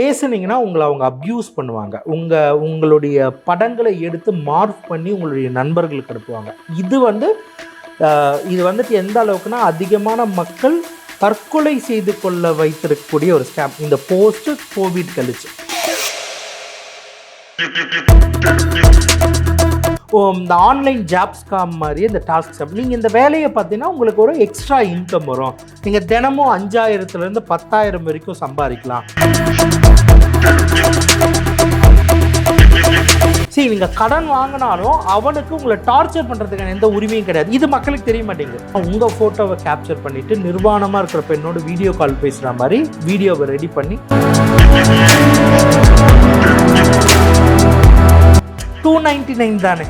பேசுனீங்கன்னா உங்களை அவங்க அப்யூஸ் பண்ணுவாங்க. உங்கள் உங்களுடைய படங்களை எடுத்து மார்க் பண்ணி உங்களுடைய நண்பர்களுக்கு அனுப்புவாங்க இது வந்து இது வந்துட்டு எந்த அளவுக்குன்னா அதிகமான மக்கள் தற்கொலை செய்து கொள்ள வைத்திருக்கக்கூடிய ஒரு ஸ்கேம் இந்த போஸ்ட் கோவிட் கழிச்சு. இந்த ஆன்லைன் ஜாப்ஸ் காம் மாதிரி இந்த டாஸ்க் ஜாப் நீங்கள் இந்த வேலையை பார்த்தீங்கன்னா உங்களுக்கு ஒரு எக்ஸ்ட்ரா இன்கம் வரும். நீங்கள் தினமும் அஞ்சாயிரத்துலேருந்து பத்தாயிரம் வரைக்கும் சம்பாதிக்கலாம். சரி நீங்கள் கடன் வாங்கினாலும் அவனுக்கு உங்களை டார்ச்சர் பண்ணுறதுக்கான எந்த உரிமையும் கிடையாது. இது மக்களுக்கு தெரிய மாட்டேங்குது. உங்கள் ஃபோட்டோவை கேப்சர் பண்ணிவிட்டு நிர்வாணமாக இருக்கிற பெண்ணோட வீடியோ கால் பேசுகிற மாதிரி வீடியோவை ரெடி பண்ணி. டூ நைன்டி நைன் தானே.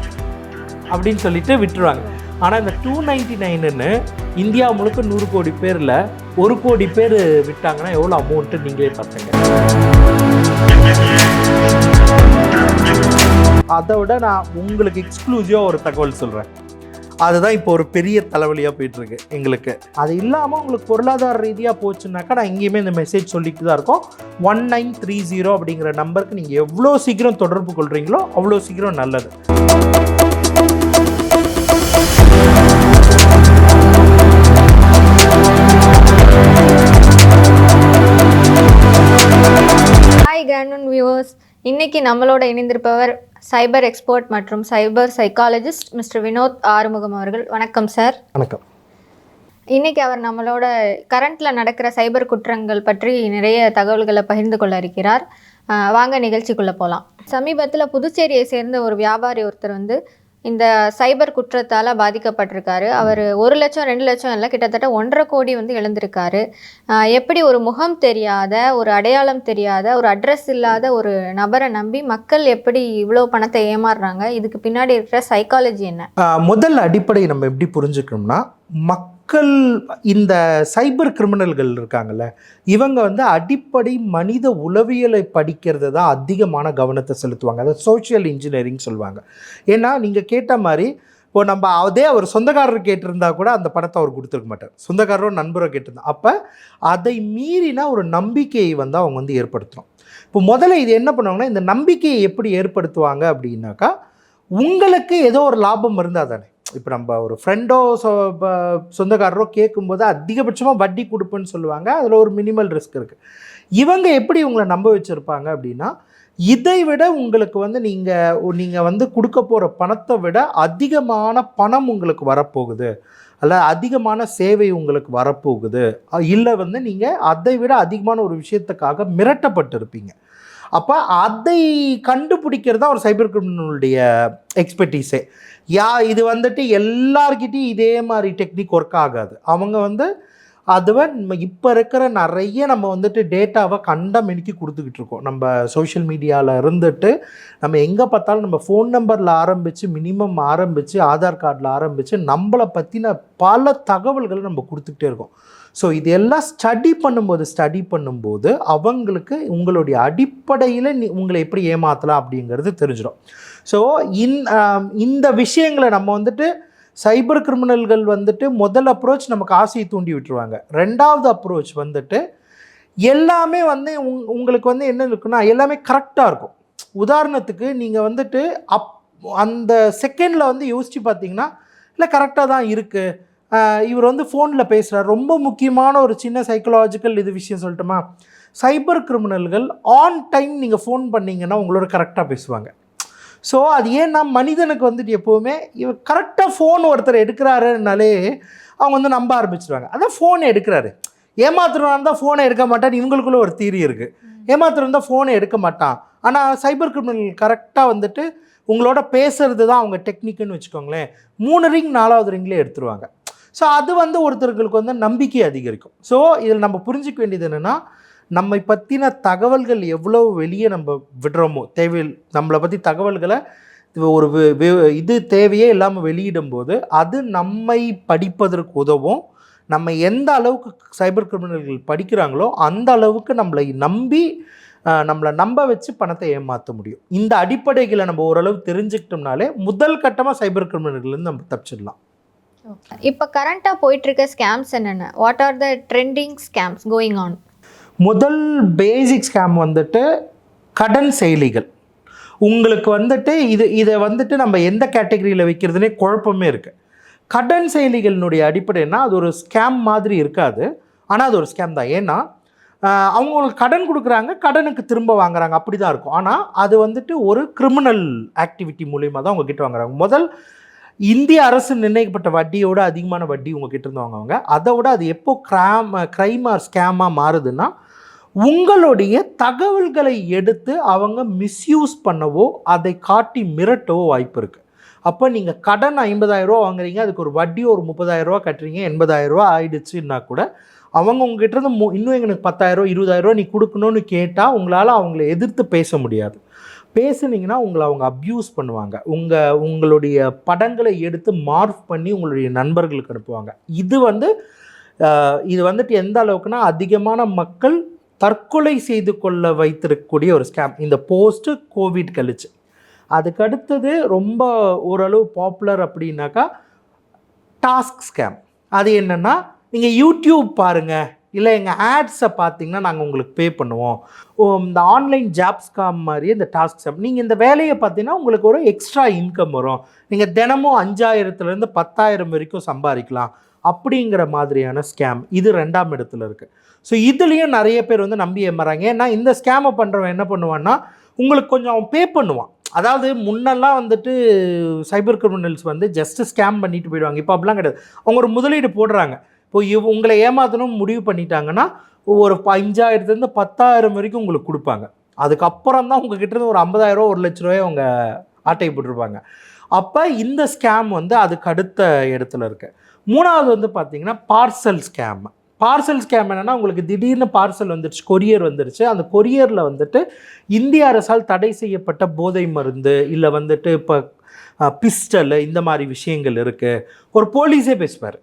அப்படின்னு சொல்லிட்டு விட்டுருவாங்க. ஆனால் இந்த டூ நைன்டி நைனுன்னு இந்தியா முழுக்க நூறு கோடி பேரில் ஒரு கோடி பேர் விட்டாங்கன்னா எவ்வளோ அமௌண்ட்டு நீங்களே பார்த்துங்க. அதை விட நான் உங்களுக்கு எக்ஸ்க்ளூசிவாக ஒரு தகவல் சொல்கிறேன் அதுதான் இப்போ ஒரு பெரிய தலைவலியாக போயிட்டுருக்கு எங்களுக்கு. அது இல்லாமல் உங்களுக்கு பொருளாதார ரீதியாக போச்சுனாக்கா நான் எங்கேயுமே இந்த மெசேஜ் சொல்லிட்டு தான் இருக்கோம். ஒன் நைன் த்ரீ ஜீரோ அப்படிங்கிற நம்பருக்கு நீங்கள் எவ்வளோ சீக்கிரம் தொடர்பு கொள்கிறீங்களோ அவ்வளோ சீக்கிரம் நல்லது. ஹாய் கிராண்ட் வியூவர்ஸ் இன்னைக்கு நம்மளோட இணைந்திருப்பவர் சைபர் எக்ஸ்பர்ட் மற்றும் cyber psychologist mister Vinod Arumugam அவர்கள். வணக்கம் சார் வணக்கம். இன்னைக்கு அவர் நம்மளோட கரண்ட்ல நடக்கிற சைபர் குற்றங்கள் பற்றி நிறைய தகவல்களை பகிர்ந்து கொள்ள இருக்கிறார். வாங்க நிகழ்ச்சிக்குள்ள போகலாம் சமீபத்தில் புதுச்சேரியை சேர்ந்த ஒரு வியாபாரி ஒருத்தர் வந்து இந்த சைபர் குற்றத்தால் பாதிக்கப்பட்டிருக்காரு. அவர் ஒரு லட்சம் ரெண்டு லட்சம் இல்லை கிட்டத்தட்ட ஒன்றரை கோடி வந்து இழந்திருக்காரு. எப்படி ஒரு முகம் தெரியாத ஒரு அடையாளம் தெரியாத ஒரு அட்ரஸ் இல்லாத ஒரு நபரை நம்பி மக்கள் எப்படி இவ்வளோ பணத்தை ஏமாறுறாங்க? இதுக்கு பின்னாடி இருக்கிற சைக்காலஜி என்ன? முதல் அடிப்படை நம்ம எப்படி புரிஞ்சுக்கணும்னா மக்கள் இந்த சைபர் கிரிமினல்கள் இருக்காங்கல்ல இவங்க வந்து அடிப்படை மனித உளவியலை படிக்கிறது தான் அதிகமான கவனத்தை செலுத்துவாங்க. அதை சோஷியல் இன்ஜினியரிங் சொல்லுவாங்க. ஏன்னா நீங்கள் கேட்ட மாதிரி இப்போ நம்ம அதே அவர் சொந்தக்காரர் கேட்டிருந்தா கூட அந்த பணத்தை அவர் கொடுத்துருக்க மாட்டார். சொந்தக்காரரோ நண்பரோ கேட்டிருந்தா. அப்போ அதை மீறினா ஒரு நம்பிக்கையை வந்து அவங்க வந்து ஏற்படுத்தணும் இப்போ முதல்ல இது என்ன பண்ணுவாங்கன்னா இந்த நம்பிக்கையை எப்படி ஏற்படுத்துவாங்க அப்படின்னாக்கா உங்களுக்கு ஏதோ ஒரு லாபம் இருந்தால் தானே. இப்போ நம்ம ஒரு ஃப்ரெண்டோ சொ சொந்தக்காரரோ கேட்கும்போது அதிகபட்சமாக வட்டி கொடுப்பேன்னு சொல்லுவாங்க. அதில் ஒரு மினிமல் ரிஸ்க் இருக்குது இவங்க எப்படி உங்களை நம்ப வச்சுருப்பாங்க அப்படின்னா இதை விட உங்களுக்கு வந்து நீங்கள் நீங்கள் வந்து கொடுக்க போகிற பணத்தை விட அதிகமான பணம் உங்களுக்கு வரப்போகுது. அல்ல அதிகமான சேவை உங்களுக்கு வரப்போகுது. இல்லை வந்து நீங்கள் அதை விட அதிகமான ஒரு விஷயத்துக்காக மிரட்டப்பட்டிருப்பீங்க. அப்போ அதை கண்டுபிடிக்கிறது தான் ஒரு சைபர் கிரிமினலுடைய எக்ஸ்பர்டீஸே யா இது வந்துட்டு எல்லார்கிட்டையும் இதே மாதிரி டெக்னிக் ஒர்க் ஆகாது. அவங்க வந்து அதுவை இப்போ இருக்கிற நிறைய நம்ம வந்துட்டு டேட்டாவை கண்டம் இனிக்கி கொடுத்துக்கிட்டு இருக்கோம். நம்ம சோஷியல் மீடியாவில் இருந்துட்டு நம்ம எங்கே பார்த்தாலும் நம்ம ஃபோன் நம்பரில் ஆரம்பித்து மினிமம் ஆரம்பித்து ஆதார் கார்டில் ஆரம்பித்து நம்மளை பற்றின பல தகவல்களை நம்ம கொடுத்துக்கிட்டே இருக்கோம். ஸோ இது எல்லாம் ஸ்டடி பண்ணும்போது ஸ்டடி பண்ணும்போது அவங்களுக்கு உங்களுடைய அடிப்படையில் நீ உங்களை எப்படி ஏமாற்றலாம் அப்படிங்கிறது தெரிஞ்சிடும் ஸோ இன் இந்த விஷயங்களை நம்ம வந்துட்டு சைபர் கிரிமினல்கள் வந்துட்டு முதல் அப்ரோச் நமக்கு ஆசையை தூண்டி விட்டுருவாங்க. ரெண்டாவது அப்ரோச் வந்துட்டு எல்லாமே வந்து உங் உங்களுக்கு வந்து என்ன இருக்குன்னா எல்லாமே கரெக்டாக இருக்கும். உதாரணத்துக்கு நீங்கள் வந்துட்டு அப் அந்த செகண்டில் வந்து யோசித்து பார்த்தீங்கன்னா இல்லை கரெக்டாக தான் இருக்குது இவர் வந்து ஃபோனில் பேசுகிறார் ரொம்ப முக்கியமான ஒரு சின்ன சைக்கலாஜிக்கல் இது விஷயம் சொல்லட்டுமா? சைபர் கிரிமினல்கள் ஆன் டைம் நீங்கள் ஃபோன் பண்ணீங்கன்னா உங்களோட கரெக்டாக பேசுவாங்க. ஸோ அது ஏன்னா மனிதனுக்கு வந்துட்டு எப்போவுமே இவர் கரெக்டாக ஃபோன் ஒருத்தர் எடுக்கிறாருனாலே அவங்க வந்து நம்ப ஆரம்பிச்சிருவாங்க. அதான் ஃபோன் எடுக்கிறாரு. ஏமாத்துறவன் தான் ஃபோனை எடுக்க மாட்டான்னு இவங்களுக்குள்ள ஒரு தீரி இருக்குது ஏமாத்துறவன் தான் ஃபோனை எடுக்க மாட்டான். ஆனால் சைபர் கிரிமினல் கரெக்டாக வந்துட்டு உங்களோட பேசுறது தான் அவங்க டெக்னிக்குன்னு வச்சுக்கோங்களேன். மூணு ரிங் நாலாவது ரிங்லேயே எடுத்துருவாங்க. ஸோ அது வந்து ஒருத்தர்களுக்கு வந்து நம்பிக்கை அதிகரிக்கும். ஸோ இதில் நம்ம புரிஞ்சிக்க வேண்டியது என்னென்னா நம்மை பற்றின தகவல்கள் எவ்வளோ வெளியே நம்ம விடுறோமோ தேவை நம்மளை பற்றி தகவல்களை ஒரு இது தேவையே இல்லாமல் வெளியிடும்போது அது நம்மை படிப்பதற்கு உதவும். நம்ம எந்த அளவுக்கு சைபர் கிரிமினல்கள் படிக்கிறாங்களோ அந்த அளவுக்கு நம்மளை நம்பி நம்மளை நம்ப வச்சு பணத்தை ஏமாற்ற முடியும். இந்த அடிப்படைகளை நம்ம ஓரளவு தெரிஞ்சுக்கிட்டோம்னாலே முதல் கட்டமாக சைபர் கிரிமினல்கள்லேருந்து நம்ம தப்பிச்சிடலாம். இப்போ கரண்ட்டாக போயிட்டுருக்க ஸ்கேம்ஸ் என்னென்ன? What are the trending scams going on முதல் பேசிக் ஸ்கேம் வந்துட்டு கடன் செயலிகள். உங்களுக்கு வந்துட்டு இது இதை வந்துட்டு நம்ம எந்த கேட்டகரியில் வைக்கிறதுனே குழப்பமே இருக்குது கடன் செயலிகளினுடைய அடிப்படைனா அது ஒரு ஸ்கேம் மாதிரி இருக்காது. ஆனால் அது ஒரு ஸ்கேம் தான். ஏன்னா அவங்களுக்கு கடன் கொடுக்குறாங்க கடனுக்கு திரும்ப வாங்குறாங்க. அப்படி தான் இருக்கும். ஆனால் அது வந்துட்டு ஒரு கிரிமினல் ஆக்டிவிட்டி மூலிமா தான் உங்ககிட்ட வாங்குறாங்க. முதல் இந்திய அரசு நிர்ணயிக்கப்பட்ட வட்டியோட அதிகமான வட்டி உங்ககிட்ட இருந்து வாங்குவாங்க. அதை விட அது எப்போ கிராம் கிரைமாக ஸ்கேமாக மாறுதுன்னா உங்களுடைய தகவல்களை எடுத்து அவங்க மிஸ்யூஸ் பண்ணவோ அதை காட்டி மிரட்டவோ வாய்ப்பு இருக்குது அப்போ நீங்கள் கடன் 50000 ரூபா வாங்குறீங்க அதுக்கு ஒரு வட்டி ஒரு 30000 ரூபா கட்டுறீங்க 80000 ரூபா ஆயிடுச்சுன்னா கூட அவங்க உங்ககிட்ட இருந்து மு- இன்னும் எங்களுக்கு 10000 ரூபா 20000 ரூபா நீ கொடுக்கணும்னு கேட்டால் உங்களால் அவங்கள எதிர்த்து பேச முடியாது. பேசுனீங்கன்னா உங்களை அவங்க அப்யூஸ் பண்ணுவாங்க. உங்கள் உங்களுடைய படங்களை எடுத்து மார்க் பண்ணி உங்களுடைய நண்பர்களுக்கு அனுப்புவாங்க. இது வந்து இது வந்துட்டு எந்த அளவுக்குன்னா அதிகமான மக்கள் தற்கொலை செய்து கொள்ள வைத்திருக்கக்கூடிய ஒரு ஸ்கேம் இந்த போஸ்ட்டு கோவிட் கழிச்சு. அதுக்கு அடுத்தது ரொம்ப ஓரளவு பாப்புலர் அப்படின்னாக்கா டாஸ்க் ஸ்கேம் அது என்னென்னா நீங்கள் யூடியூப் பாருங்கள் இல்லை எங்கள் ஆட்ஸை பார்த்தீங்கன்னா நாங்கள் உங்களுக்கு பே பண்ணுவோம். இந்த ஆன்லைன் ஜாப்ஸ் காம் மாதிரி இந்த டாஸ்க் ஜாப் நீங்கள் இந்த வேலையை பார்த்தீங்கன்னா உங்களுக்கு ஒரு எக்ஸ்ட்ரா இன்கம் வரும். நீங்கள் தினமும் அஞ்சாயிரத்துலேருந்து பத்தாயிரம் வரைக்கும் சம்பாதிக்கலாம். அப்படிங்கிற மாதிரியான ஸ்கேம் இது ரெண்டாம் இடத்துல இருக்குது ஸோ இதுலேயும் நிறைய பேர் வந்து நம்பி ஏமாறாங்க. ஏன்னா இந்த ஸ்கேமை பண்ணுறவன் என்ன பண்ணுவான்னா உங்களுக்கு கொஞ்சம் அவன் பே பண்ணுவான். அதாவது முன்னெல்லாம் வந்துட்டு சைபர் கிரிமினல்ஸ் வந்து ஜஸ்ட் ஸ்கேம் பண்ணிட்டு போயிடுவாங்க. இப்போ அப்படிலாம் கிடையாது. அவங்க ஒரு முதலீடு போடுறாங்க. இப்போ இவ் உங்களை ஏமாத்தணும் முடிவு பண்ணிட்டாங்கன்னா ஒரு ப- அஞ்சாயிரத்துலேருந்து பத்தாயிரம் வரைக்கும் உங்களுக்கு கொடுப்பாங்க. அதுக்கப்புறம் தான் உங்ககிட்ட இருந்து ஒரு ஐம்பதாயிரம் ஒரு லட்ச ரூபாய் அவங்க ஆட்டை போட்டிருப்பாங்க. அப்போ இந்த ஸ்கேம் வந்து அதுக்கு அடுத்த இடத்துல இருக்கு. மூணாவது வந்து பார்த்தீங்கன்னா பார்சல் ஸ்கேம் பார்சல் ஸ்கேம் என்னென்னா உங்களுக்கு திடீர்னு பார்சல் வந்துருச்சு கொரியர் வந்துருச்சு. அந்த கொரியரில் வந்துட்டு இந்திய அரசால் தடை செய்யப்பட்ட போதை மருந்து இல்லை வந்துட்டு இப்போ பிஸ்டல் இந்த மாதிரி விஷயங்கள் இருக்குது ஒரு போலீஸே பேசுவார்.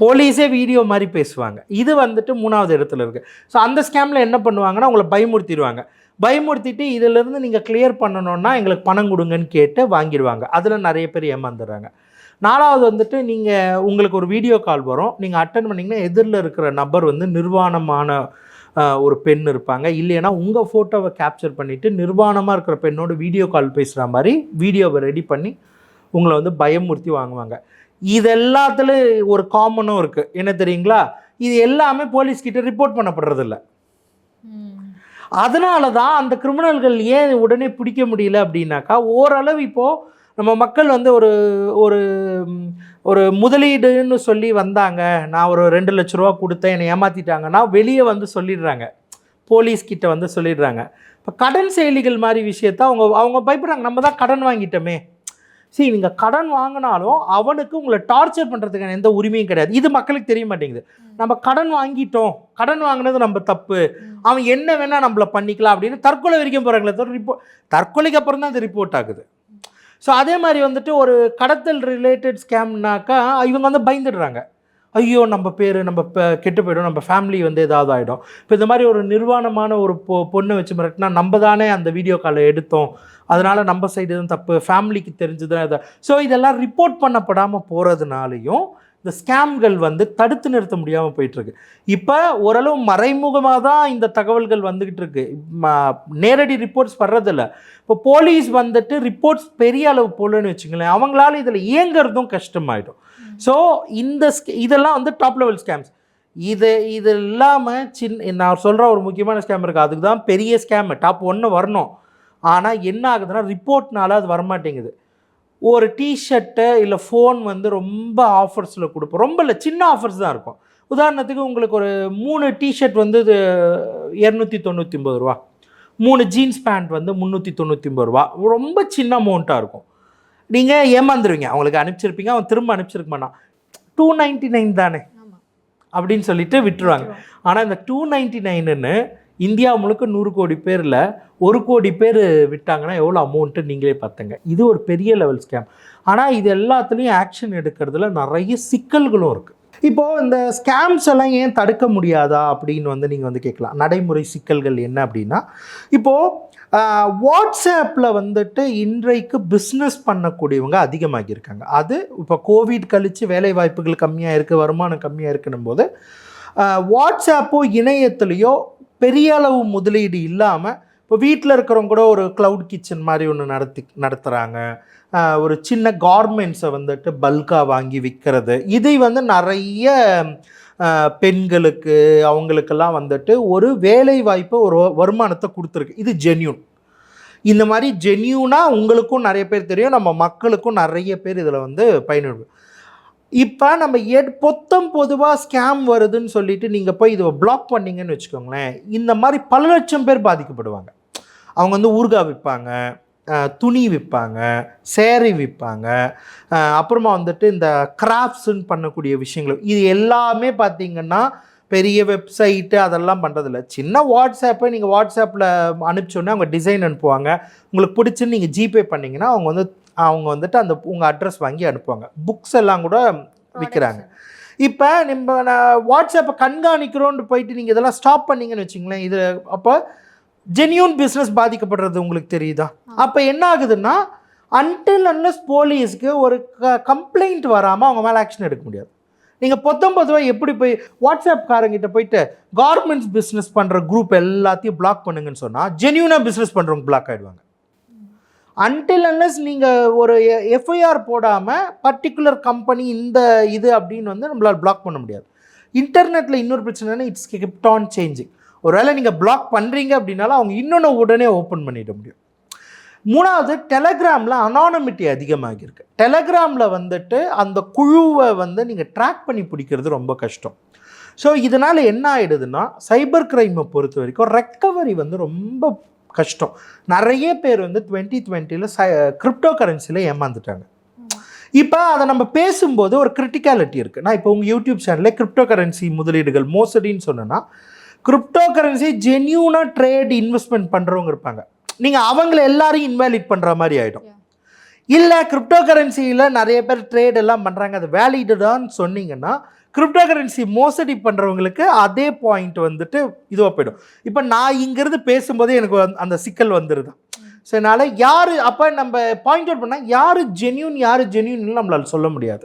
போலீஸே வீடியோ மாதிரி பேசுவாங்க. இது வந்துட்டு மூணாவது இடத்துல இருக்குது ஸோ அந்த ஸ்கேமில் என்ன பண்ணுவாங்கன்னா உங்களை பயமுறுத்திடுவாங்க. பயமுறுத்திட்டு இதிலேருந்து நீங்கள் கிளியர் பண்ணணும்னா எங்களுக்கு பணம் கொடுங்கன்னு கேட்டு வாங்கிடுவாங்க. அதில் நிறைய பேர் ஏமாந்துடுறாங்க. நாலாவது வந்துட்டு நீங்கள் உங்களுக்கு ஒரு வீடியோ கால் வரும். நீங்கள் அட்டன் பண்ணிங்கன்னா எதிரில் இருக்கிற நபர் வந்து நிர்வாணமான ஒரு பெண் இருப்பாங்க. இல்லைன்னா உங்கள் ஃபோட்டோவை கேப்சர் பண்ணிவிட்டு நிர்வாணமாக இருக்கிற பெண்ணோட வீடியோ கால் பேசுகிற மாதிரி வீடியோவை ரெடி பண்ணி உங்களை வந்து பயமுறுத்தி வாங்குவாங்க. இது எல்லாத்துலேயும் ஒரு காமனும் இருக்குது என்ன தெரியுங்களா? இது எல்லாமே போலீஸ் கிட்ட ரிப்போர்ட் பண்ணப்படுறதில்ல. அதனால தான் அந்த கிரிமினல்கள் ஏன் உடனே பிடிக்க முடியல அப்படின்னாக்கா ஓரளவு இப்போது நம்ம மக்கள் வந்து ஒரு ஒரு ஒரு முதலீடுன்னு சொல்லி வந்தாங்க. நான் ஒரு ரெண்டு லட்ச ரூபா கொடுத்தேன் என்னை ஏமாற்றிட்டாங்கன்னா வெளியே வந்து சொல்லிடுறாங்க. போலீஸ் கிட்ட வந்து சொல்லிடுறாங்க. இப்போ கடன் செயலிகள் மாதிரி விஷயத்த அவங்க அவங்க பயப்படுறாங்க. நம்ம தான் கடன் வாங்கிட்டோமே. சரி நீங்கள் கடன் வாங்கினாலும் அவனுக்கு உங்களை டார்ச்சர் பண்ணுறதுக்கான எந்த உரிமையும் கிடையாது. இது மக்களுக்கு தெரிய மாட்டேங்குது. நம்ம கடன் வாங்கிட்டோம். கடன் வாங்கினது நம்ம தப்பு. அவன் என்ன வேணால் நம்மள பண்ணிக்கலாம் அப்படின்னு தற்கொலை வரைக்கும் போகிறாங்களே தவிர ரிப்போர்ட் தற்கொலைக்கு அப்புறம் தான் அது ரிப்போர்ட் ஆகுது. ஸோ அதே மாதிரி வந்துட்டு ஒரு கடத்தல் ரிலேட்டட் ஸ்கேம்னாக்கா இவங்க வந்து பயந்துடுறாங்க. ஐயோ நம்ம பேர் நம்ம கெட்டு போயிடும் நம்ம ஃபேமிலி வந்து ஏதாவது ஆகிடும் இப்போ இந்த மாதிரி ஒரு நிர்வாணமான ஒரு பொ பொண்ணை வச்சு மிரட்டினா நம்ம தானே அந்த வீடியோ காலை எடுத்தோம். அதனால் நம்ம சைடு தான் தப்பு ஃபேமிலிக்கு தெரிஞ்சுதான் இதை. ஸோ இதெல்லாம் ரிப்போர்ட் பண்ணப்படாமல் போகிறதுனாலையும் இந்த ஸ்கேம்கள் வந்து தடுத்து நிறுத்த முடியாமல் போயிட்டுருக்கு. இப்போ ஓரளவு மறைமுகமாக தான் இந்த தகவல்கள் வந்துக்கிட்டு இருக்கு. நேரடி ரிப்போர்ட்ஸ் வர்றதில்ல. இப்போ போலீஸ் வந்துட்டு ரிப்போர்ட்ஸ் பெரிய அளவு போலன்னு வச்சுங்களேன் அவங்களால இதில் இயங்குறதும் கஷ்டமாயிடும். ஸோ இந்த இதெல்லாம் வந்து டாப் லெவல் ஸ்கேம்ஸ் இது இது இல்லாமல் சின்ன நான் சொல்கிற ஒரு முக்கியமான ஸ்கேம் இருக்குது அதுக்கு தான் பெரிய ஸ்கேம் டாப் ஒன்று வரணும். ஆனால் என்ன ஆகுதுன்னா ரிப்போர்ட்னால அது வரமாட்டேங்குது. ஒரு டிஷர்ட்டு இல்லை ஃபோன் வந்து ரொம்ப ஆஃபர்ஸில் கொடுப்போம். ரொம்ப இல்லை சின்ன ஆஃபர்ஸ் தான் இருக்கும். உதாரணத்துக்கு உங்களுக்கு ஒரு மூணு டிஷர்ட் வந்து இது இரநூத்தி தொண்ணூற்றி ஒம்பது ரூபா. மூணு ஜீன்ஸ் பேண்ட் வந்து முந்நூற்றி தொண்ணூற்றி ஒம்பது ரூபா. ரொம்ப சின்ன அமௌண்ட்டாக இருக்கும். நீங்கள் ஏமாந்துருவீங்க. அவங்களுக்கு அனுப்பிச்சிருப்பீங்க. அவன் திரும்ப அனுப்பிச்சிருக்க மாட்டான். டூ நைன்ட்டி நைன் தானே அப்படின்னு சொல்லிட்டு விட்டுருவாங்க. ஆனால் இந்த டூ நைன்ட்டி நைனுன்னு இந்தியா முழுக்க நூறு கோடி பேரில் ஒரு கோடி பேர் விட்டாங்கன்னா எவ்வளோ அமௌண்ட்டு நீங்களே பார்த்துங்க. இது ஒரு பெரிய லெவல் ஸ்கேம் ஆனால் இது எல்லாத்துலேயும் ஆக்ஷன் எடுக்கிறதுல நிறைய சிக்கல்களும் இருக்குது இப்போது இந்த ஸ்கேம்ஸ் எல்லாம் ஏன் தடுக்க முடியாதா அப்படின்னு வந்து நீங்கள் வந்து கேட்கலாம். நடைமுறை சிக்கல்கள் என்ன அப்படின்னா இப்போது வாட்ஸ்அப்பில் வந்துட்டு இன்றைக்கு பிஸ்னஸ் பண்ணக்கூடியவங்க அதிகமாக இருக்காங்க. அது இப்போ கோவிட் கழித்து வேலை வாய்ப்புகள் கம்மியாக இருக்குது வருமானம் கம்மியாக இருக்குன்னும் போது வாட்ஸ்அப்போ இணையத்துலேயோ பெரிய அளவு முதலீடு இல்லாமல் இப்போ வீட்டில் இருக்கிறவங்க கூட ஒரு க்ளவுட் கிச்சன் மாதிரி ஒன்று நடத்தி நடத்துகிறாங்க ஒரு சின்ன கார்மெண்ட்ஸை வந்துட்டு பல்காக வாங்கி விற்கிறது இதை வந்து நிறைய பெண்களுக்கு அவங்களுக்கெல்லாம் வந்துட்டு ஒரு வேலை வாய்ப்பை ஒரு வருமானத்தை கொடுத்துருக்கு. இது ஜென்யூன் இந்த மாதிரி ஜென்யூனாக உங்களுக்கும் நிறைய பேர் தெரியும். நம்ம மக்களுக்கும் நிறைய பேர் இதில் வந்து பயனுடு இப்போ நம்ம எட் பொத்தம் பொதுவாக ஸ்கேம் வருதுன்னு சொல்லிட்டு நீங்கள் போய் இதை பிளாக் பண்ணீங்கன்னு வச்சுக்கோங்களேன் இந்த மாதிரி பல லட்சம் பேர் பாதிக்கப்படுவாங்க. அவங்க வந்து ஊறுகாய் விற்பாங்க துணி விற்பாங்க சேரீ விற்பாங்க அப்புறமா வந்துட்டு இந்த கிராஃப்ட்ஸுன்னு பண்ணக்கூடிய விஷயங்கள் இது எல்லாமே பார்த்தீங்கன்னா பெரிய வெப்சைட்டு அதெல்லாம் பண்ணுறதில்ல சின்ன வாட்ஸ்அப்பை நீங்கள் வாட்ஸ்அப்பில் அனுப்பிச்சோன்னே அவங்க டிசைன் அனுப்புவாங்க. உங்களுக்கு பிடிச்சுன்னு நீங்கள் ஜிபே பண்ணிங்கன்னா அவங்க வந்து அவங்க வந்துட்டு அந்த உங்கள் அட்ரஸ் வாங்கி அனுப்புவாங்க. புக்ஸ் எல்லாம் கூட விற்கிறாங்க இப்போ நம்ம நான் வாட்ஸ்அப்பை கண்காணிக்கிறோன்னு போயிட்டு நீங்கள் இதெல்லாம் ஸ்டாப் பண்ணீங்கன்னு வச்சுங்களேன் இது அப்போ ஜென்யூன் பிஸ்னஸ் பாதிக்கப்படுறது உங்களுக்கு தெரியுதா? அப்போ என்ன ஆகுதுன்னா அன்டில் அன்லஸ் போலீஸ்க்கு ஒரு க கம்ப்ளைண்ட் வராமல் அவங்க மேலே ஆக்ஷன் எடுக்க முடியாது. நீங்கள் பொத்தம் பொதுவாக எப்படி போய் வாட்ஸ்அப் காரங்கிட்ட போயிட்டு கார்மெண்ட்ஸ் பிஸ்னஸ் பண்ணுற குரூப் எல்லாத்தையும் பிளாக் பண்ணுங்கன்னு சொன்னால் ஜென்யூனாக பிஸ்னஸ் பண்ணுறவங்க பிளாக் ஆகிடுவாங்க அன்டில் அன்லஸ் நீங்கள் ஒரு எஃப்ஐஆர் போடாமல் பர்டிகுலர் கம்பெனி இந்த இது அப்படின்னு வந்து நம்மளால் பிளாக் பண்ண முடியாது. இன்டர்நெட்டில் இன்னொரு பிரச்சனைனா இட்ஸ் கிப்ட் ஆன் சேஞ்சிங் ஒருவேளை நீங்கள் பிளாக் பண்ணுறீங்க அப்படின்னாலும் அவங்க இன்னொன்று உடனே ஓப்பன் பண்ணிட முடியும். மூணாவது டெலகிராமில் அனானமிட்டி அதிகமாகியிருக்கு டெலகிராமில் வந்துட்டு அந்த குழுவை வந்து நீங்கள் ட்ராக் பண்ணி பிடிக்கிறது ரொம்ப கஷ்டம். ஸோ இதனால் என்ன ஆகிடுதுன்னா சைபர் கிரைமை பொறுத்த வரைக்கும் ரெக்கவரி வந்து ரொம்ப கஷ்டம். நிறைய பேர் வந்து டுவெண்ட்டி டுவெண்ட்டியில் ச கிரிப்டோ கரன்சியில் ஏமாந்துட்டாங்க. இப்போ அதை நம்ம பேசும்போது ஒரு கிரிட்டிகாலிட்டி இருக்குது நான் இப்போ உங்கள் யூடியூப் சேனலில் கிரிப்டோ கரன்சி முதலீடுகள் மோசடின்னு சொன்னேன்னா கிரிப்டோ கரன்சி ஜென்யூனாக ட்ரேட் இன்வெஸ்ட்மெண்ட் பண்ணுறவங்க இருப்பாங்க. நீங்கள் அவங்கள எல்லாரையும் இன்வாலிட் பண்ணுற மாதிரி ஆகிடும் இல்லை கிரிப்டோ கரன்சியில் நிறைய பேர் ட்ரேட் எல்லாம் பண்ணுறாங்க அது வேலிடுதான்னு சொன்னீங்கன்னா கிரிப்டோ கரன்சி மோசடி பண்ணுறவங்களுக்கு அதே பாயிண்ட் வந்துட்டு இதுவாக போயிடும். இப்போ நான் இங்கேருந்து பேசும்போதே எனக்கு அந்த சிக்கல் வந்துடுது ஸோ அதனால் யார் அப்போ நம்ம பாயிண்ட் அவுட் பண்ணால் யார் ஜென்யூன் யார் ஜென்யூன்னு நம்மளால் சொல்ல முடியாது.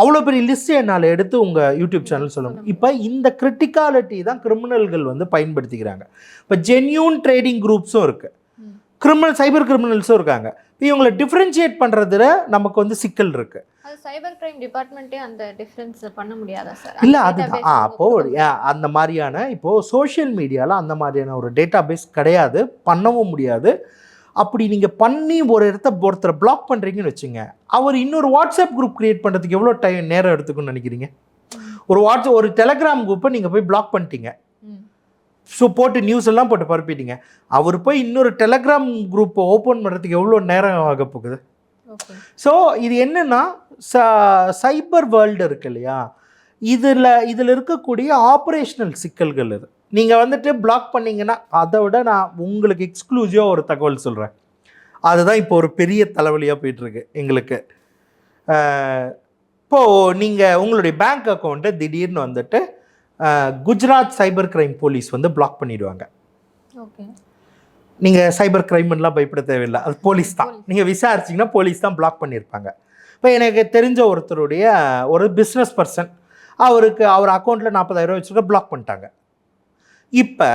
அவ்வளோ பெரிய லிஸ்ட் என்னால் எடுத்து உங்கள் யூடியூப் சேனல் சொல்ல முடியும். இப்போ இந்த கிரிட்டிகாலிட்டி தான் கிரிமினல்கள் வந்து பயன்படுத்திக்கிறாங்க. இப்போ ஜென்யூன் ட்ரேடிங் குரூப்ஸும் இருக்குது கிரிமினல் சைபர் கிரிமினல்ஸும் இருக்காங்க. இவங்களை டிஃப்ரென்ஷியேட் பண்ணுறதுல நமக்கு வந்து சிக்கல் இருக்குது அது சைபர் கிரைம் டிபார்ட்மெண்ட்டே அந்த டிஃபரன்ஸ் பண்ண முடியாதா சார்? இல்லை அதுதான். ஆ அப்போது அந்த மாதிரியான இப்போது சோஷியல் மீடியாவில் அந்த மாதிரியான ஒரு டேட்டா பேஸ் கிடையாது பண்ணவும் முடியாது. அப்படி நீங்கள் பண்ணி ஒரு இடத்த ஒருத்தரை பிளாக் பண்ணுறீங்கன்னு வச்சுங்க அவர் இன்னொரு வாட்ஸ்அப் குரூப் கிரியேட் பண்ணுறதுக்கு எவ்வளோ டைம் நேரம் எடுத்துக்குன்னு நினைக்கிறீங்க? ஒரு வாட்ஸ்அப் ஒரு டெலகிராம் குரூப்பை நீங்கள் போய் பிளாக் பண்ணிட்டீங்க. ஸோ போட்டு நியூஸ் எல்லாம் போட்டு பரப்பிட்டீங்க. அவர் போய் இன்னொரு டெலகிராம் குரூப்பை ஓப்பன் பண்ணுறதுக்கு எவ்வளோ நேரம் ஆக போகுது? ஸோ இது என்னன்னா ச சைபர் வேர்ல்டு இருக்கு இல்லையா? இதில் இதில் இருக்கக்கூடிய ஆப்ரேஷனல் சிக்கல்கள் இது. நீங்கள் வந்துட்டு பிளாக் பண்ணீங்கன்னா அதை விட நான் உங்களுக்கு எக்ஸ்க்ளூசிவாக ஒரு தகவல் சொல்கிறேன் அதுதான் இப்போ ஒரு பெரிய தலைவலியாக போயிட்டுருக்கு எங்களுக்கு. இப்போது நீங்கள் உங்களுடைய பேங்க் அக்கௌண்ட்டை திடீர்னு வந்துட்டு குஜராத் சைபர் கிரைம் போலீஸ் வந்து பிளாக் பண்ணிடுவாங்க. ஓகே நீங்கள் சைபர் கிரைம்லாம் பயப்பட தேவையில்லை. அது போலீஸ் தான். நீங்கள் விசாரிச்சிங்கன்னா போலீஸ் தான் பிளாக் பண்ணியிருப்பாங்க. இப்போ எனக்கு தெரிஞ்ச ஒருத்தருடைய ஒரு பிஸ்னஸ் பர்சன் அவருக்கு அவர் அக்கௌண்ட்டில் நாற்பதாயிரம் வச்சுருக்க பிளாக் பண்ணிட்டாங்க. இப்போ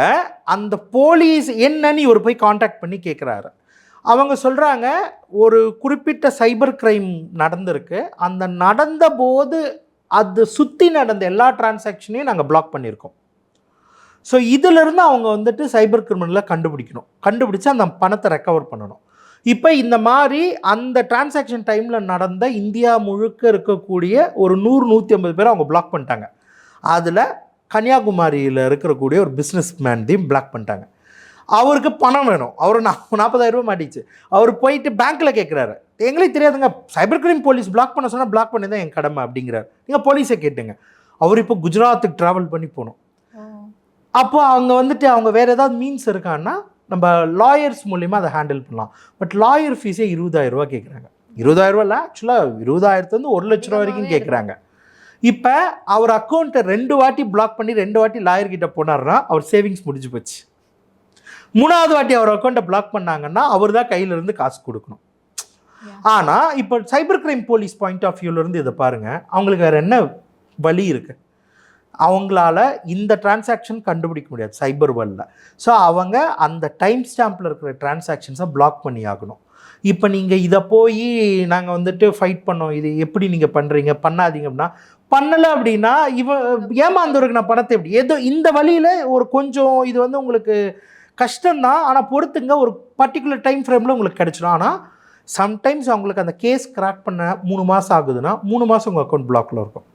அந்த போலீஸ் என்னன்னு இவர் போய் காண்டாக்ட் பண்ணி கேட்குறாரு அவங்க சொல்கிறாங்க ஒரு குறிப்பிட்ட சைபர் கிரைம் நடந்திருக்கு. அந்த நடந்த போது அது சுற்றி நடந்த எல்லா டிரான்சாக்ஷனையும் நாங்கள் பிளாக் பண்ணியிருக்கோம். ஸோ இதிலிருந்து அவங்க வந்துட்டு சைபர் கிரிமினலை கண்டுபிடிக்கணும். கண்டுபிடிச்சு அந்த பணத்தை ரெக்கவர் பண்ணணும். இப்போ இந்த மாதிரி அந்த டிரான்சாக்ஷன் டைமில் நடந்த இந்தியா முழுக்க இருக்கக்கூடிய ஒரு நூறு நூற்றி ஐம்பது பேர் அவங்க பிளாக் பண்ணிட்டாங்க. அதில் கன்னியாகுமரியில் இருக்கக்கூடிய ஒரு பிஸ்னஸ் மேன்தையும் பிளாக் பண்ணிட்டாங்க. அவருக்கு பணம் வேணும். அவர் நான் நாற்பதாயிரம் ரூபாய் மாட்டிச்சு. அவர் போயிட்டு பேங்க்கில் கேட்குறாரு எங்களுக்கு தெரியாதுங்க. சைபர் கிரைம் போலீஸ் பிளாக் பண்ண சொன்னால் பிளாக் பண்ணி தான் என் கடமை அப்படிங்கிறார். நீங்கள் போலீஸை கேட்டுங்க. அவர் இப்போ குஜராத்துக்கு ட்ராவல் பண்ணி போகணும். அப்போ அங்கே வந்துட்டு அவங்க வேறு ஏதாவது மீன்ஸ் இருக்கான்னா நம்ம லாயர்ஸ் மூலிமா அதை ஹேண்டில் பண்ணலாம். பட் லாயர் ஃபீஸே இருபதாயிரம் ரூபா கேட்குறாங்க இருபதாயிரம் இல்லை ஆக்சுவலாக இருபதாயிரத்துலேருந்து ஒரு லட்ச ரூபா வரைக்கும் கேட்குறாங்க இப்போ அவர் அக்கௌண்ட்டை ரெண்டு வாட்டி பிளாக் பண்ணி ரெண்டு வாட்டி லாயர் கிட்ட போனார்னா அவர் சேவிங்ஸ் முடிஞ்சு போச்சு. மூணாவது வாட்டி அவர் அக்கௌண்ட்டை பிளாக் பண்ணாங்கன்னா அவர் தான் கையில இருந்து காசு கொடுக்கணும். ஆனால் இப்போ cyber crime police point of வியூலேருந்து இதை பாருங்கள் அவங்களுக்கு வேறு என்ன வழி இருக்குது அவங்களால இந்த டிரான்சாக்ஷன் கண்டுபிடிக்க முடியாது சைபர் வேர்ல்டில் ஸோ அவங்க அந்த டைம் ஸ்டாம்பில் இருக்கிற டிரான்சாக்ஷன்ஸை பிளாக் பண்ணி ஆகணும். இப்போ நீங்கள் இதை போய் நாங்கள் வந்துட்டு ஃபைட் பண்ணோம் இது எப்படி நீங்கள் பண்ணுறீங்க பண்ணாதீங்க அப்படின்னா பண்ணலை அப்படின்னா இவ ஏமாந்தவருக்கு நான் பணத்தை எப்படி? ஏதோ இந்த வழியில் ஒரு கொஞ்சம் இது வந்து உங்களுக்கு கஷ்டம்தான் ஆனால் பொறுத்துங்க ஒரு பர்டிகுலர் டைம் ஃப்ரேமில் உங்களுக்கு கிடச்சிடும். ஆனால் சம்டைம்ஸ் அவங்களுக்கு அந்த கேஸ் கிராக் பண்ண மூணு மாதம் ஆகுதுன்னா மூணு மாதம் உங்கள் அக்கௌண்ட் பிளாக்ல இருக்கும்.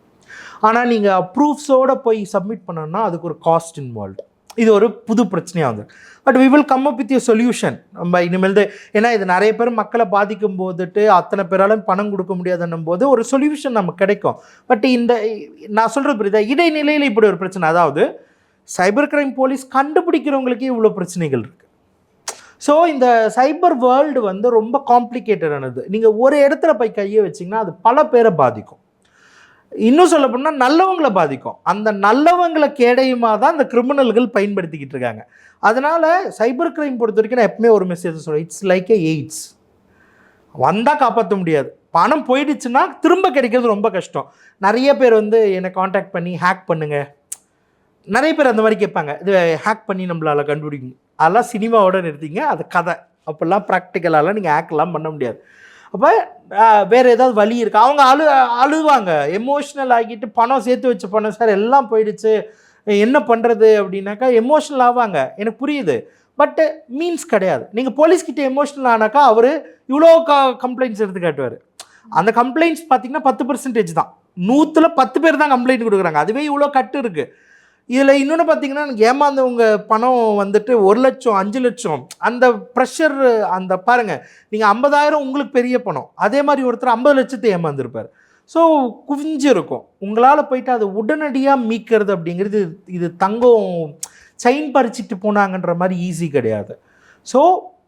ஆனால் நீங்கள் அப்ரூவ்ஸோடு போய் சப்மிட் பண்ணணும்னா அதுக்கு ஒரு காஸ்ட் இன்வால்வ் இது ஒரு புது பிரச்சனையாக வந்து but we will come up with solution நம்ம இனிமேல் ஏன்னா இது நிறைய பேர் மக்களை பாதிக்கும் போதுட்டு அத்தனை பேராலும் பணம் கொடுக்க முடியாதுன்னும் போது ஒரு சொல்யூஷன் நமக்கு கிடைக்கும். பட் இந்த நான் சொல்கிறது புரியுதா? இடைநிலையில் இப்படி ஒரு பிரச்சனை. அதாவது சைபர் கிரைம் போலீஸ் கண்டுபிடிக்கிறவங்களுக்கே இவ்வளோ பிரச்சனைகள் இருக்குது ஸோ இந்த சைபர் வேர்ல்டு வந்து ரொம்ப காம்ப்ளிகேட்டடானது நீங்கள் ஒரு இடத்துல போய் கையை வச்சிங்கன்னா அது பல பேரை பாதிக்கும். இன்னும் சொல்ல போனால் நல்லவங்களை பாதிக்கும். அந்த நல்லவங்களை கேடயமாக தான் அந்த கிரிமினல்கள் பயன்படுத்திக்கிட்டு இருக்காங்க. அதனால் சைபர் கிரைம் பொறுத்த வரைக்கும் நான் எப்பவுமே ஒரு மெசேஜ் சொல்கிறேன் இட்ஸ் லைக் ஏ எய்ட்ஸ் வந்தால் காப்பாற்ற முடியாது. பணம் போயிடுச்சுன்னா திரும்ப கிடைக்கிறது ரொம்ப கஷ்டம். நிறைய பேர் வந்து என்னை காண்டாக்ட் பண்ணி ஹேக் பண்ணுங்கள் நிறைய பேர் அந்த மாதிரி கேட்பாங்க. இது ஹேக் பண்ணி நம்மளால் கண்டுபிடிக்கும் அதெல்லாம் சினிமாவோட நிறுத்திங்க. அது கதை. அப்போல்லாம் ப்ராக்டிக்கலாலாம் நீங்கள் ஹேக்லாம் பண்ண முடியாது. அப்போ வேறு ஏதாவது வழி இருக்குது அவங்க அழு அழுவாங்க. எமோஷ்னல் ஆகிட்டு பணம் சேர்த்து வச்ச பணம் சார் எல்லாம் போயிடுச்சு. என்ன பண்ணுறது அப்படின்னாக்கா எமோஷ்னல் ஆவாங்க. எனக்கு புரியுது. பட்டு மீன்ஸ் கிடையாது. நீங்கள் போலீஸ்கிட்ட எமோஷ்னல் ஆனாக்கா அவர் இவ்வளோ க கம்ப்ளைண்ட்ஸ் எடுத்து காட்டுவார். அந்த கம்ப்ளைண்ட்ஸ் பார்த்தீங்கன்னா பத்து பர்சன்டேஜ் தான். நூற்றில் பத்து பேர் தான் கம்ப்ளைண்ட் கொடுக்குறாங்க. அதுவே இவ்வளோ கட்டு இருக்குது இதில் இன்னொன்று பார்த்தீங்கன்னா ஏமாந்தவங்க பணம் வந்துட்டு ஒரு லட்சம் அஞ்சு லட்சம் அந்த ப்ரெஷர் அந்த பாருங்கள் நீங்கள் ஐம்பதாயிரம் உங்களுக்கு பெரிய பணம். அதே மாதிரி ஒருத்தர் ஐம்பது லட்சத்தை ஏமாந்துருப்பார். ஸோ குவிஞ்சிருக்கும் உங்களால் போயிட்டு அதை உடனடியாக மீட்கிறது அப்படிங்கிறது இது தங்கம் செயின் பறிச்சிட்டு போனாங்கன்ற மாதிரி ஈஸி கிடையாது. ஸோ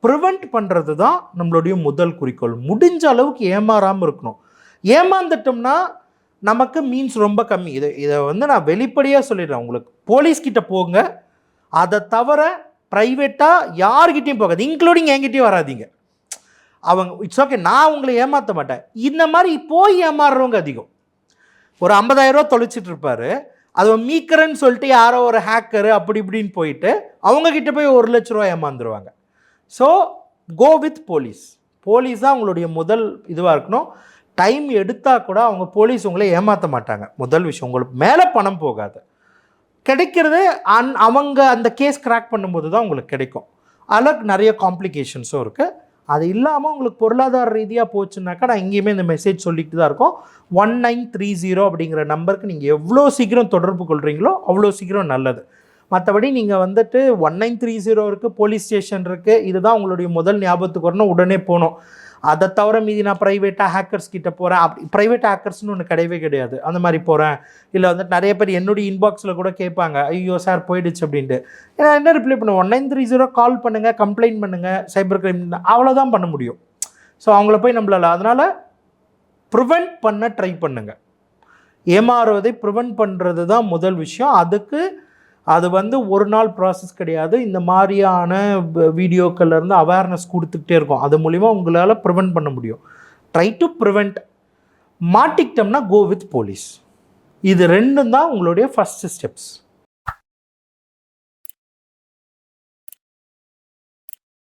ப்ரிவெண்ட் பண்ணுறது தான் நம்மளுடைய முதல் குறிக்கோள். முடிஞ்ச அளவுக்கு ஏமாறாமல் இருக்கணும். ஏமாந்துட்டோம்னா நமக்கு மீன்ஸ் ரொம்ப கம்மி. இதை இதை வந்து நான் வெளிப்படையாக சொல்லிடுறேன் உங்களுக்கு. போலீஸ்கிட்ட போங்க. அதை தவிர ப்ரைவேட்டாக யார்கிட்டையும் போகாது. இன்க்ளூடிங் என்கிட்டையும் வராதீங்க. அவங்க இட்ஸ் ஓகே நான் உங்களை ஏமாற்ற மாட்டேன். இந்த மாதிரி போய் ஏமாறுறவங்க அதிகம். ஒரு 50000 ரூபா தொலைச்சிட்டு இருப்பாரு. அதை மீக்கரன்னு சொல்லிட்டு யாரோ ஒரு ஹேக்கரு அப்படி இப்படின்னு போயிட்டு அவங்கக்கிட்ட போய் ஒரு லட்ச ரூபா ஏமாந்துருவாங்க. So go with police police தான் உங்களுடைய முதல் இதுவாக இருக்கணும். டைம் எடுத்தால் கூட அவங்க போலீஸ் உங்களை ஏமாற்ற மாட்டாங்க. முதல் விஷயம் உங்களுக்கு மேலே பணம் போகாது. கிடைக்கிறது அன் அவங்க அந்த கேஸ் கிராக் பண்ணும்போது தான் உங்களுக்கு கிடைக்கும். அதில் நிறைய காம்ப்ளிகேஷன்ஸும் இருக்குது அது இல்லாமல் உங்களுக்கு பொருளாதார ரீதியாக போச்சுனாக்கா நான் எங்கேயுமே இந்த மெசேஜ் சொல்லிட்டு தான் இருக்கோம். ஒன் நைன் த்ரீ ஜீரோ அப்படிங்கிற நம்பருக்கு நீங்கள் எவ்வளோ சீக்கிரம் தொடர்பு கொள்கிறீங்களோ அவ்வளோ சீக்கிரம் நல்லது. மற்றபடி நீங்கள் வந்துட்டு ஒன் நைன் த்ரீ ஜீரோ இருக்குது போலீஸ் ஸ்டேஷன் இருக்குது இதுதான் உங்களுடைய முதல் ஞாபகத்துக்கு வரணும் உடனே போகணும். அதை தவிர மீதி நான் ப்ரைவேட்டாக ஹேக்கர்ஸ் கிட்ட போகிறேன் அப்படி ப்ரைவேட் ஹேக்கர்ஸ்னு ஒன்று கிடையவே கிடையாது. அந்த மாதிரி போகிறேன் இல்லை வந்துட்டு நிறைய பேர் என்னுடைய இன்பாக்ஸில் கூட கேட்பாங்க. ஐயோ சார் போயிடுச்சு அப்படின்ட்டு. நான் என்ன ரிப்ளை பண்ணுவேன் one nine three zero call பண்ணுங்கள் கம்ப்ளைண்ட் பண்ணுங்கள் சைபர் கிரைம் அவ்வளோதான் பண்ண முடியும். ஸோ அவங்கள போய் நம்மளால் அதனால் ப்ரிவெண்ட் பண்ண ட்ரை பண்ணுங்கள் ஏமாறுவதை ப்ரிவெண்ட் பண்ணுறது தான் முதல் விஷயம். அதுக்கு அது வந்து ஒரு நாள் ப்ராசஸ் கிடையாது. இந்த மாதிரியான வீடியோக்கள்ல இருந்து அவேர்னஸ் கொடுத்துக்கிட்டே இருக்கும். அது மூலிமா உங்களால் ப்ரிவெண்ட் பண்ண முடியும். ட்ரை டு ப்ரிவெண்ட் மாட்டிக்கிட்டோம்னா கோ வித் போலீஸ் இது ரெண்டும் தான் உங்களுடைய ஃபஸ்ட்டு ஸ்டெப்ஸ்